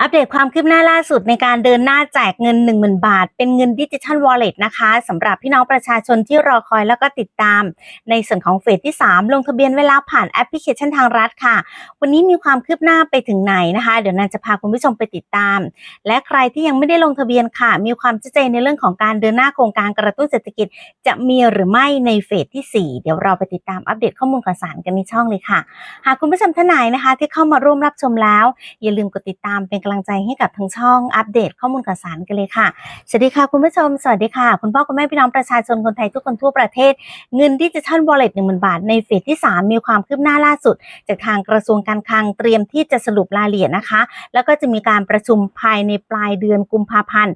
อัปเดตความคืบหน้าล่าสุดในการเดินหน้าแจกเงิน 10,000 บาท เป็นเงินดิจิทัลวอลเล็ตนะคะสำหรับพี่น้องประชาชนที่รอคอยแล้วก็ติดตาม ในส่วนของเฟสที่ 3 ลงทะเบียนเวลาผ่านแอปพลิเคชันทางรัฐค่ะ วันนี้มีความคืบหน้าไปถึงไหนนะคะ เดี๋ยวนันจะพาคุณผู้ชมไปติดตาม และใครที่ยังไม่ได้ลงทะเบียนค่ะ มีความชัดเจนในเรื่องของการเดินหน้าโครงการกระตุ้นเศรษฐกิจ จะมีหรือไม่ในเฟสที่ 4 เดี๋ยวเราไปติดตามอัปเดตข้อมูลข่าวสารกันในช่องเลยค่ะ หากคุณผู้ชมท่านไหนนะคะ ที่เข้ามาร่วมรับชมแล้ว อย่าลืมกดติดตามเป็นำลังใจให้กับทางช่องอัปเดตข้อมูลข่าวสารกันเลยค่ะ สวัสดีค่ะคุณผู้ชม สวัสดีค่ะ คุณพ่อคุณแม่พี่น้องประชาชนคนไทยทุกคนทั่วประเทศ เงินดิจิทัลวอลเล็ตหนึ่งหมื่นบาทในเฟสที่ 3 มีความคืบหน้าล่าสุด จากทางกระทรวงการคลังเตรียมที่จะสรุปรายละเอียดนะคะ แล้วก็จะมีการประชุมภายในปลายเดือนกุมภาพันธ์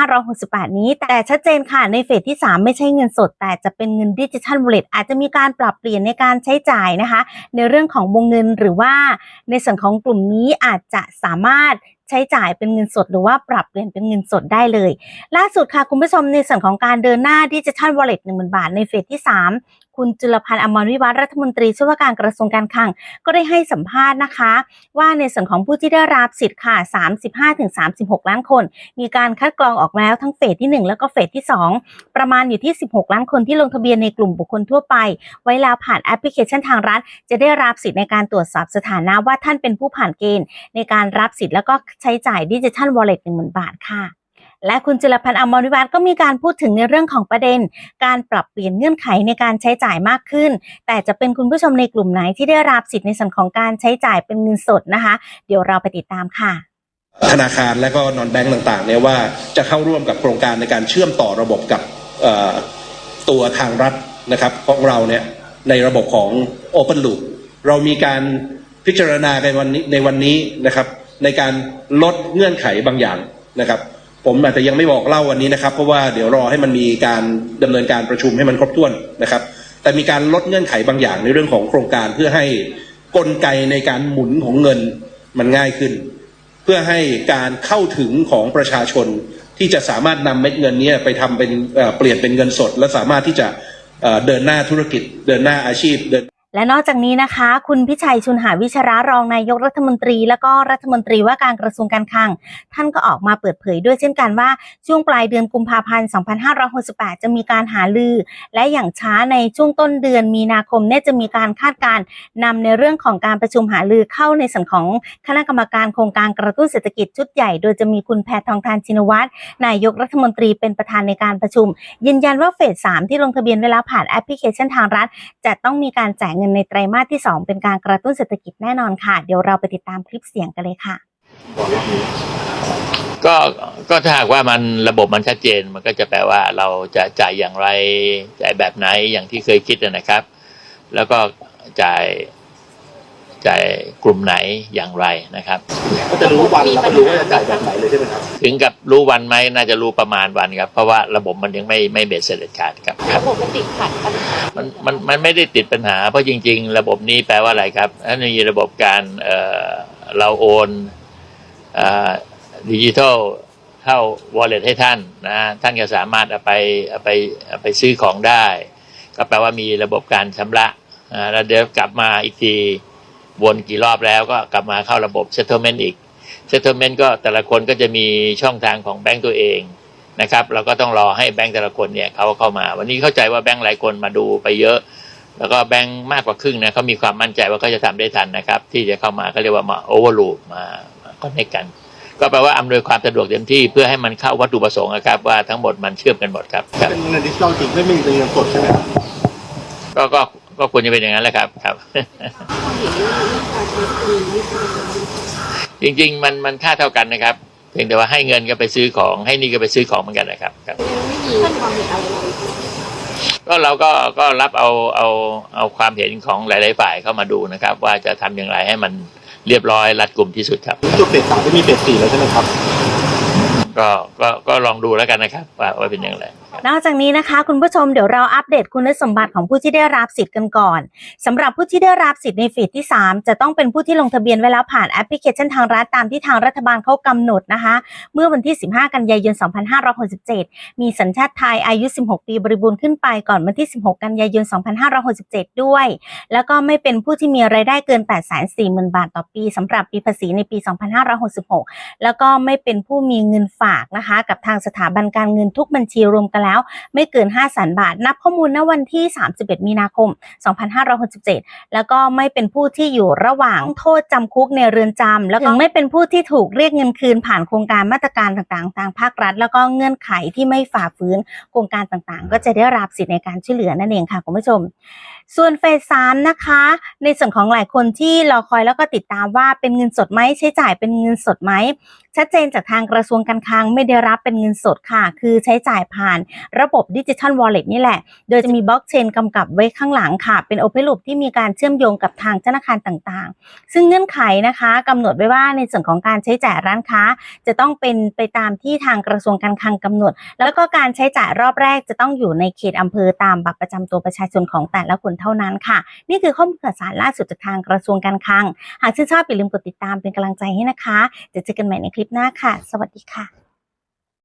2568 นี้ แต่ชัดเจนค่ะในเฟสที่ 3 ไม่ใช่เงินสด แต่จะเป็นเงินดิจิทัลวอลเล็ตอาจจะมีการปรับเปลี่ยนในการใช้จ่ายนะคะ ในเรื่องของวงเงินหรือว่าในส่วนของกลุ่มนี้อาจจะสามารถใช้จ่ายเป็นเงินสดหรือว่าปรับเปลี่ยนเป็นเงินสดได้เลย ล่าสุดค่ะคุณผู้ชมในส่วนของการเดินหน้าดิจิทัลวอลเล็ตหนึ่งหมื่นบาทในเฟสที่ 3 คุณจุลพันธ์อมรวิวัฒน์รัฐมนตรีช่วยว่าการกระทรวงการคลัง ก็ได้ให้สัมภาษณ์นะคะ ว่าในส่วนของผู้ที่ได้รับสิทธิ์ค่ะ 35-36 ล้านคน มีการคัดกรองออกแล้วทั้งเฟสที่ 1 แล้วก็เฟสที่ 2 ประมาณอยู่ที่ 16 ล้านคนที่ลงทะเบียนในกลุ่มบุคคลทั่วไป ไว้แล้วผ่านแอปพลิเคชันทางรัฐ จะได้รับสิทธิ์ในการตรวจสอบสถานะว่าท่านเป็นผู้ผ่านเกณฑ์ ในการรับสิทธิ์แล้วก็ใช้จ่ายดิจิทัลวอลเล็ต10,000บาทค่ะ และคุณจิรพันธ์อมรวิวัฒน์ก็มีการพูดถึงในเรื่องของประเด็น การปรับเปลี่ยนเงื่อนไขในการใช้จ่ายมากขึ้น แต่จะเป็นคุณผู้ชมในกลุ่มไหนที่ได้รับสิทธิ์ในส่วนของการใช้จ่ายเป็นเงินสดนะคะ เดี๋ยวเราไปติดตามค่ะธนาคารและก็นอนแบงก์ต่างๆเนี่ยว่าจะเข้าร่วมกับโครงการในการเชื่อมต่อระบบกับตัวทางรัฐนะครับของเราเนี่ยในระบบของ Open Loop เรามีการพิจารณาในวันนี้ในวันนี้นะครับ ในการลดเงื่อนไขบางอย่างนะครับ ผมอาจจะยังไม่บอกเล่าวันนี้นะครับ เพราะว่าเดี๋ยวรอให้มันมีการดำเนินการประชุมให้มันครบถ้วนนะครับ แต่มีการลดเงื่อนไขบางอย่างในเรื่องของโครงการเพื่อให้กลไกในการหมุนของเงินมันง่ายขึ้น เพื่อให้การเข้าถึงของประชาชนที่จะสามารถนำเม็ดเงินนี้ไปทำเป็นเปลี่ยนเป็นเงินสด และสามารถที่จะเอ่อเดินหน้าธุรกิจ เดินหน้าอาชีพเดิน และนอกจากนี้นะคะ คุณพิชัยชุนหาวิชรารองนายกรัฐมนตรี และก็รัฐมนตรีว่าการกระทรวงการคลัง ท่านก็ออกมาเปิดเผยด้วยเช่นกันว่า ช่วงปลายเดือนกุมภาพันธ์ 2568 จะมีการหาลือ และอย่างช้าในช่วงต้นเดือนมีนาคมเนี่ยจะมีการคาดการณ์นำในเรื่องของการประชุมหาลือเข้าในส่วนของคณะกรรมการโครงการกระตุ้นเศรษฐกิจชุดใหญ่ โดยจะมีคุณแพทองทานชินวัตรนายกรัฐมนตรีเป็นประธานในการประชุม ยืนยันว่าเฟส 3 ที่ลงทะเบียนเวลาผ่านแอปพลิเคชันทางรัฐ จะต้องมีการแจ่ายเงินในไตรมาสที่ 2 เป็นการกระตุ้นเศรษฐกิจแน่นอนค่ะ เดี๋ยวเราไปติดตามคลิปเสียงกันเลยค่ะ ก็ก็ถ้าหากว่ามันระบบมันชัดเจนมันก็จะแปลว่าเราจะจ่ายอย่างไร จ่ายแบบไหนอย่างที่เคยคิดนะครับ แล้วก็จ่าย จ่ายกลุ่มไหนอย่างไรนะครับก็จะรู้วันแล้วก็รู้ว่าจะจ่ายแบบไหนเลยใช่ไหมครับถึงกับรู้วันไหมน่าจะรู้ประมาณวันครับเพราะว่าระบบมันยังไม่ไม่เบ็ดเสร็จเด็ดขาดครับครับระบบมันติดขัดปัญหามันมันมันไม่ได้ติดปัญหา เพราะจริง ๆ ระบบนี้แปลว่าอะไรครับถ้ามีระบบการเอ่อเราโอนดิจิทัลเข้า wallet ให้ท่านนะท่านก็สามารถเอาไปเอาไปเอาไปซื้อของได้ ก็แปลว่ามีระบบการชำระอ่าแล้วเดี๋ยวกลับมาอีกที วนกี่รอบแล้วก็กลับมาเข้าระบบ settlement อีก settlement ก็แต่ละคนก็จะมีช่องทางของแบงก์ตัวเองนะครับเราก็ต้องรอให้แบงก์แต่ละคนเนี่ยเขาเข้ามา วันนี้เข้าใจว่าแบงก์หลายคนมาดูไปเยอะ แล้วก็แบงก์มากกว่าครึ่งนะเขามีความมั่นใจว่าเขาจะทำได้ทันนะครับ ที่จะเข้ามาเขาเรียกว่ามา overloop มาคอนเนคกัน ก็แปลว่าอำนวยความสะดวกเต็มที่เพื่อให้มันเข้าวัตถุประสงค์นะครับว่าทั้งหมดมันเชื่อมกันหมดครับครับเป็นเงินดิจิทัลจริงไม่มีเป็นเงินสดใช่ไหมครับก็ ก็ควรจะเป็นอย่างนั้นแหละครับครับ จริง ๆ มันมันค่าเท่ากันนะครับเพียงแต่ว่าให้เงินก็ไปซื้อของ ให้นี่ก็ไปซื้อของเหมือนกันนะครับครับก็เราก็ก็รับเอาเอาเอาความเห็นของหลาย ๆ ฝ่ายเข้ามาดูนะครับ ว่าจะทำอย่างไรให้มันเรียบร้อยรัดกลุ่มที่สุดครับจุดเฟสสามจะมีเฟสสี่แล้วใช่ไหมครับ ก็ก็ก็ลองดูแล้วกันนะครับว่าว่าเป็นอย่างไร นอกจากนี้นะคะ คุณผู้ชมเดี๋ยวเราอัปเดตคุณสมบัติของผู้ที่ได้รับสิทธิ์กันก่อนสำหรับผู้ที่ได้รับสิทธิ์ในฟีดที่ 3 จะต้องเป็นผู้ที่ลงทะเบียนไว้แล้วผ่านแอปพลิเคชันทางรัฐตามที่ทางรัฐบาลเขากำหนดนะคะ เมื่อวันที่ 15 กันยายน 2567 มีสัญชาติไทยอายุ 16 ปีบริบูรณ์ขึ้นไปก่อนวันที่ 16 กันยายน 2567 ด้วย แล้วก็ไม่เป็นผู้ที่มีรายได้เกิน 840,000 บาทต่อปีสำหรับปีภาษีในปี 2566 แล้วก็ไม่เป็นผู้มีเงินฝากนะคะ กับทางสถาบันการเงินทุกบัญชีรวมกันแล้ว ไม่เกิน 5 0 0 0 0 0 บาท นับข้อมูลณวันที่ 31 มีนาคม 2567 แล้วก็ไม่เป็นผู้ที่อยู่ระหว่างโทษจำคุกในเรือนจำแล้วก็ไม่เป็นผู้ที่ถูกเรียกเงินคืนผ่านโครงการมาตรการต่างๆ ทางภาครัฐ แล้วก็เงื่อนไขที่ไม่ฝ่าฝืนโครงการต่างๆ ก็จะได้รับสิทธิในการช่วยเหลือนั่นเองค่ะคุณผู้ชม ส่วนเฟสสามนะคะ ในส่วนของหลายคนที่รอคอยแล้วก็ติดตามว่าเป็นเงินสดไหมใช้จ่ายเป็นเงินสดไหมชัดเจนจากทางกระทรวงการคลังไม่ได้รับเป็นเงินสดค่ะ คือใช้จ่ายผ่านระบบดิจิทัลวอลเล็ตนี่แหละ โดยจะมีบล็อกเชนกำกับไว้ข้างหลังค่ะ เป็นโอเพนลูปที่มีการเชื่อมโยงกับทางธนาคารต่างๆ ซึ่งเงื่อนไขนะคะกำหนดไว้ว่าในส่วนของการใช้จ่ายร้านค้า จะต้องเป็นไปตามที่ทางกระทรวงการคลังกำหนด แล้วก็การใช้จ่ายรอบแรกจะต้องอยู่ในเขตอำเภอตามบัตรประจำตัวประชาชนของแต่ละคนเท่านั้นค่ะ นี่คือข้อมูลข่าวสารล่าสุดจากทางกระทรวงการคลัง หากชื่นชอบอย่าลืมกดติดตามเป็นกำลังใจให้นะคะ เดี๋ยวเจอกันใหม่ในคลิปหน้าค่ะ สวัสดีค่ะ